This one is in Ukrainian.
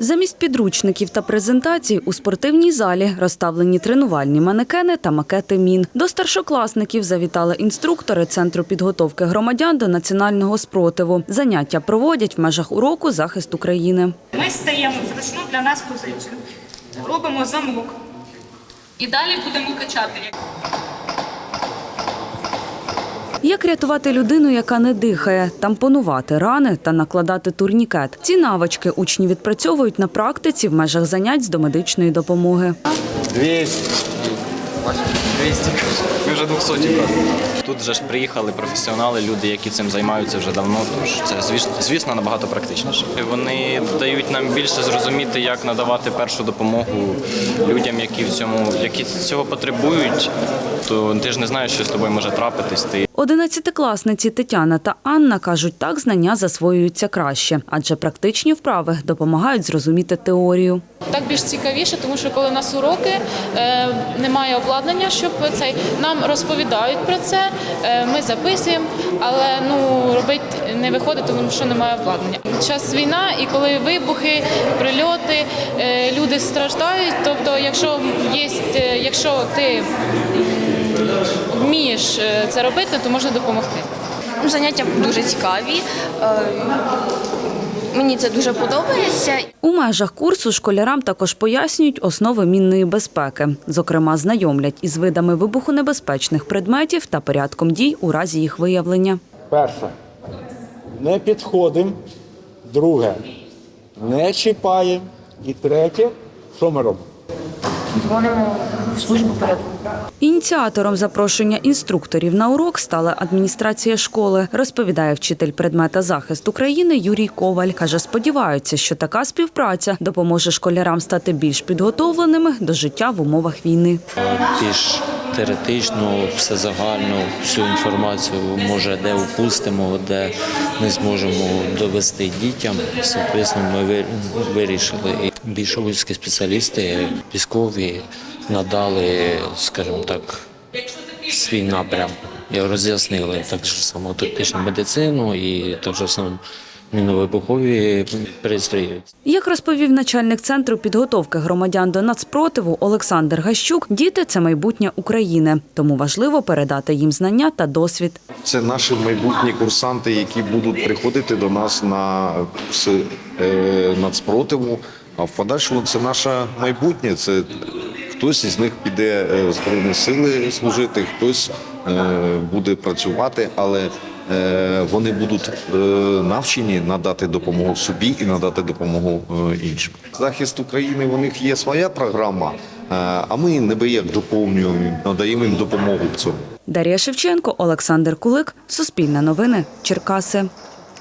Замість підручників та презентацій у спортивній залі розставлені тренувальні манекени та макети мін. До старшокласників завітали інструктори Центру підготовки громадян до національного спротиву. Заняття проводять в межах уроку захист України. Ми стаємо в зручну для нас позицію. Робимо замок. І далі будемо качати. Як рятувати людину, яка не дихає, тампонувати рани та накладати турнікет. Ці навички учні відпрацьовують на практиці в межах занять з домедичної допомоги. 200. 200. Ми вже 200 брат. Тут вже ж приїхали професіонали, люди, які цим займаються вже давно. Тож це звісно набагато практичніше. Вони дають нам більше зрозуміти, як надавати першу допомогу людям, які в цьому які цього потребують. То ти ж не знаєш, що з тобою може трапитись. Ти Одинадцятикласниці Тетяна та Анна кажуть, так знання засвоюються краще, адже практичні вправи допомагають зрозуміти теорію. Так більш цікавіше, тому що коли у нас уроки, е, немає обладнання, щоб цей нам розповідають про це. е, ми записуємо, але ну робити не виходить, тому що немає обладнання. Час війна, і коли вибухи, прильоти, е, люди страждають. Тобто, якщо є, якщо ти вмієш е, це робити, то можна допомогти. Заняття дуже цікаві. Е, Мені це дуже подобається. У межах курсу школярам також пояснюють основи мінної безпеки. Зокрема, знайомлять із видами вибухонебезпечних предметів та порядком дій у разі їх виявлення. Перше. Не підходимо. Друге. Не чіпаємо. І третє. Що ми робимо? Дзвонимо в службу порядку. Ініціатором запрошення інструкторів на урок стала адміністрація школи, розповідає вчитель предмета захист України Юрій Коваль. Каже, сподіваються, що така співпраця допоможе школярам стати більш підготовленими до життя в умовах війни. більш теоретично, все загально, всю інформацію може де упустимо, де не зможемо довести дітям. Соответственно, ми вирішили. Більшовицькі спеціалісти, військові надали, скажімо так, свій напрям і роз'яснили так же само тактичну медицину і так же само міновибухові пристрої. Як розповів начальник центру підготовки громадян до нацпротиву Олександр Гащук, діти це майбутнє України, тому важливо передати їм знання та досвід. Це наші майбутні курсанти, які будуть приходити до нас на курси е, нацпротиву. А в подальшому це наше майбутнє. Це хтось із них піде е, в збройні сили служити, хтось е, буде працювати, але е, вони будуть навчені надати допомогу собі і надати допомогу іншим. Захист України у них є своя програма, а ми неби як доповнюємо, надаємо їм допомогу в цьому. Дар'я Шевченко, Олександр Кулик, Суспільне новини, Черкаси.